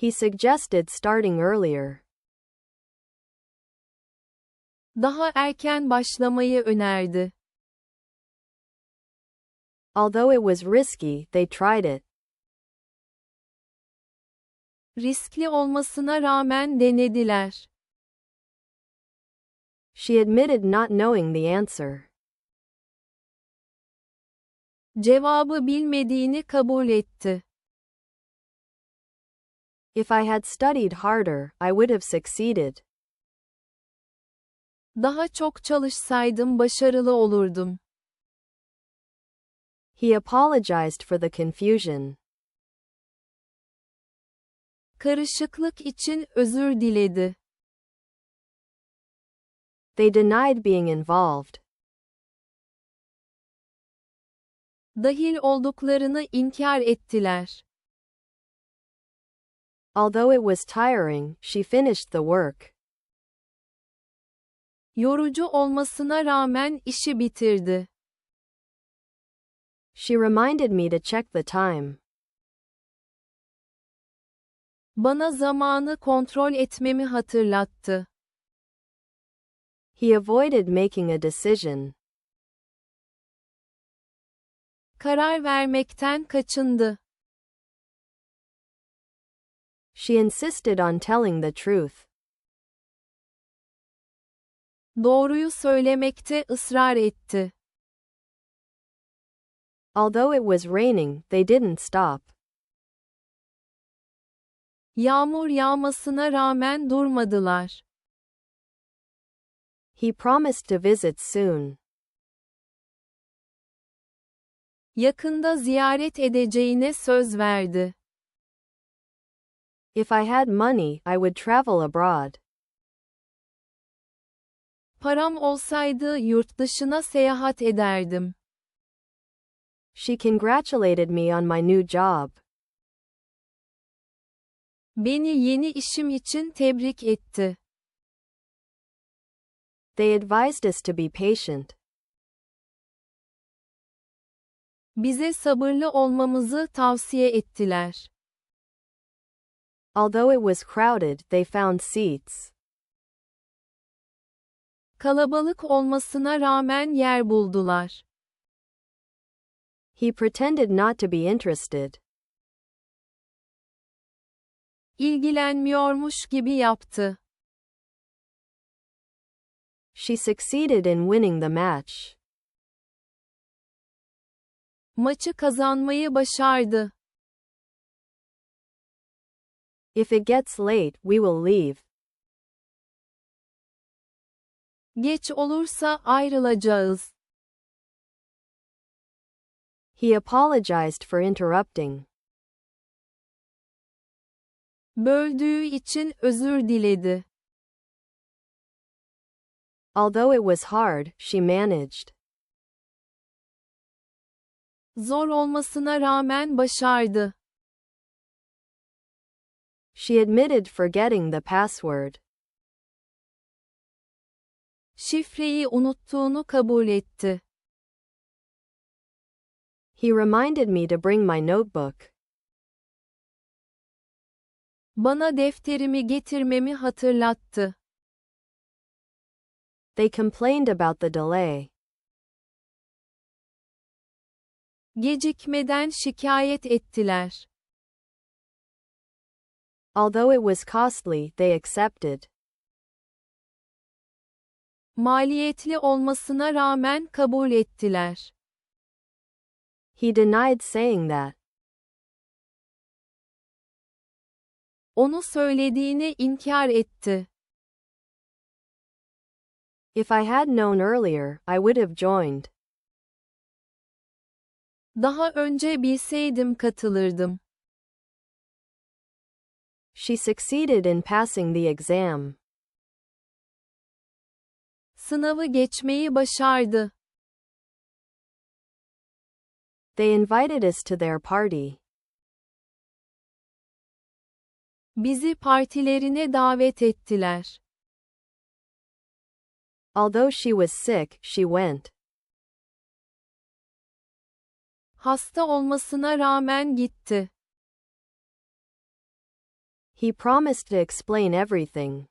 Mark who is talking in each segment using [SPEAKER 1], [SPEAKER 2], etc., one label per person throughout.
[SPEAKER 1] He suggested starting earlier.
[SPEAKER 2] Daha erken başlamayı önerdi.
[SPEAKER 1] Although it was risky, they tried it.
[SPEAKER 2] Riskli olmasına rağmen denediler.
[SPEAKER 1] She admitted not knowing the answer.
[SPEAKER 2] Cevabı bilmediğini kabul etti.
[SPEAKER 1] If I had studied harder, I would have succeeded.
[SPEAKER 2] Daha çok çalışsaydım başarılı olurdum.
[SPEAKER 1] He apologized for the confusion.
[SPEAKER 2] Karışıklık için özür diledi.
[SPEAKER 1] They denied being involved.
[SPEAKER 2] Dahil olduklarını inkar ettiler.
[SPEAKER 1] Although it was tiring, she finished the work.
[SPEAKER 2] Yorucu olmasına rağmen işi bitirdi.
[SPEAKER 1] She reminded me to check the time.
[SPEAKER 2] Bana zamanı kontrol etmemi hatırlattı.
[SPEAKER 1] He avoided making a decision.
[SPEAKER 2] Karar vermekten kaçındı.
[SPEAKER 1] She insisted on telling the truth.
[SPEAKER 2] Doğruyu söylemekte ısrar etti.
[SPEAKER 1] Although it was raining, they didn't stop.
[SPEAKER 2] Yağmur yağmasına rağmen durmadılar.
[SPEAKER 1] He promised to visit soon.
[SPEAKER 2] Yakında ziyaret edeceğine söz verdi.
[SPEAKER 1] If I had money, I would travel abroad.
[SPEAKER 2] Param olsaydı yurt dışına seyahat ederdim.
[SPEAKER 1] She congratulated me on my new job.
[SPEAKER 2] Beni yeni işim için tebrik etti.
[SPEAKER 1] They advised us to be patient.
[SPEAKER 2] Bize sabırlı olmamızı tavsiye ettiler.
[SPEAKER 1] Although it was crowded, they found seats.
[SPEAKER 2] Kalabalık olmasına rağmen yer buldular.
[SPEAKER 1] He pretended not to be interested.
[SPEAKER 2] İlgilenmiyormuş gibi yaptı.
[SPEAKER 1] She succeeded in winning the match.
[SPEAKER 2] Maçı kazanmayı başardı.
[SPEAKER 1] If it gets late, we will leave.
[SPEAKER 2] Geç olursa ayrılacağız.
[SPEAKER 1] He apologized for interrupting.
[SPEAKER 2] Böldüğü için özür diledi.
[SPEAKER 1] Although it was hard, she managed.
[SPEAKER 2] Zor olmasına rağmen başardı.
[SPEAKER 1] She admitted forgetting the password.
[SPEAKER 2] Şifreyi unuttuğunu kabul etti.
[SPEAKER 1] He reminded me to bring my notebook.
[SPEAKER 2] Bana defterimi getirmemi hatırlattı.
[SPEAKER 1] They complained about the delay.
[SPEAKER 2] Gecikmeden şikayet ettiler.
[SPEAKER 1] Although it was costly, they accepted.
[SPEAKER 2] Maliyetli olmasına rağmen kabul ettiler.
[SPEAKER 1] He denied saying that.
[SPEAKER 2] Onu söylediğini inkar etti.
[SPEAKER 1] If I had known earlier, I would have joined.
[SPEAKER 2] Daha önce bilseydim katılırdım.
[SPEAKER 1] She succeeded in passing the exam.
[SPEAKER 2] Sınavı geçmeyi başardı.
[SPEAKER 1] They invited us to their party.
[SPEAKER 2] Bizi partilerine davet ettiler.
[SPEAKER 1] Although she was sick, she went.
[SPEAKER 2] Hasta olmasına rağmen gitti.
[SPEAKER 1] He promised to explain everything.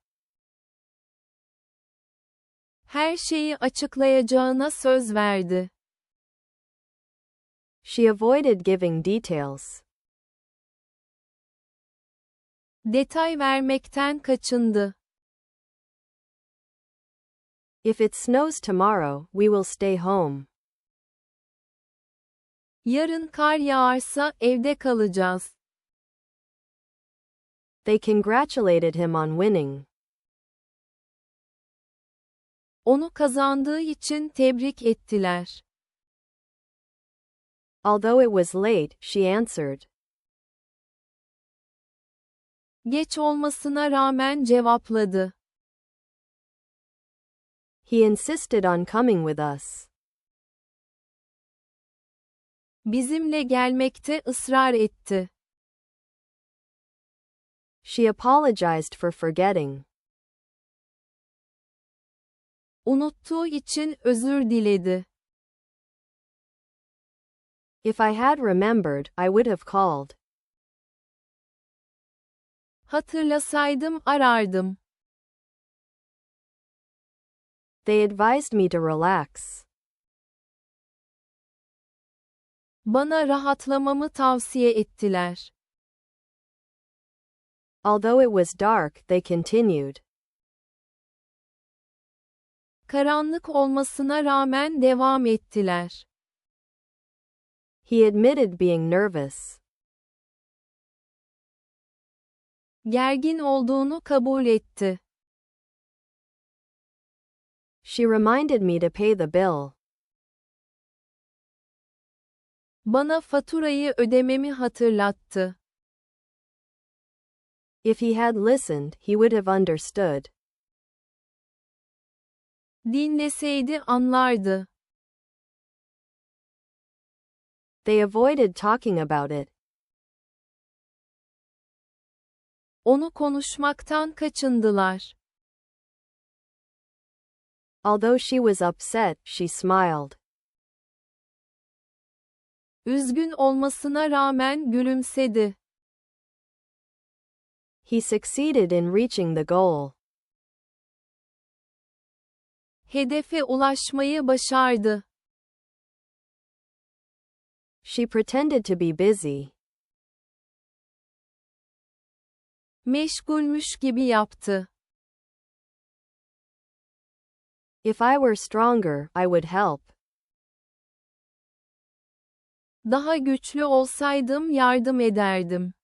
[SPEAKER 2] Her şeyi açıklayacağına söz verdi.
[SPEAKER 1] She avoided giving details.
[SPEAKER 2] Detay vermekten kaçındı.
[SPEAKER 1] If it snows tomorrow, we will stay home.
[SPEAKER 2] Yarın kar yağarsa evde kalacağız.
[SPEAKER 1] They congratulated him on winning.
[SPEAKER 2] Onu kazandığı için tebrik ettiler.
[SPEAKER 1] Although it was late, she answered.
[SPEAKER 2] Geç olmasına rağmen cevapladı.
[SPEAKER 1] He insisted on coming with us.
[SPEAKER 2] Bizimle gelmekte ısrar etti.
[SPEAKER 1] She apologized for forgetting.
[SPEAKER 2] Unuttuğu için özür diledi.
[SPEAKER 1] If I had remembered, I would have called.
[SPEAKER 2] Hatırlasaydım arardım.
[SPEAKER 1] They advised me to relax.
[SPEAKER 2] Bana rahatlamamı tavsiye ettiler.
[SPEAKER 1] Although it was dark, they continued.
[SPEAKER 2] Karanlık olmasına rağmen devam ettiler.
[SPEAKER 1] He admitted being nervous.
[SPEAKER 2] Gergin olduğunu kabul etti.
[SPEAKER 1] She reminded me to pay the bill.
[SPEAKER 2] Bana faturayı ödememi hatırlattı.
[SPEAKER 1] If he had listened, he would have understood.
[SPEAKER 2] Dinleseydi anlardı.
[SPEAKER 1] They avoided talking about it.
[SPEAKER 2] Onu konuşmaktan kaçındılar.
[SPEAKER 1] Although she was upset, she smiled.
[SPEAKER 2] Üzgün olmasına rağmen gülümsedi.
[SPEAKER 1] He succeeded in reaching the goal.
[SPEAKER 2] Hedefe ulaşmayı başardı.
[SPEAKER 1] She pretended to be busy.
[SPEAKER 2] Meşgulmüş gibi yaptı.
[SPEAKER 1] If I were stronger, I would help.
[SPEAKER 2] Daha güçlü olsaydım yardım ederdim.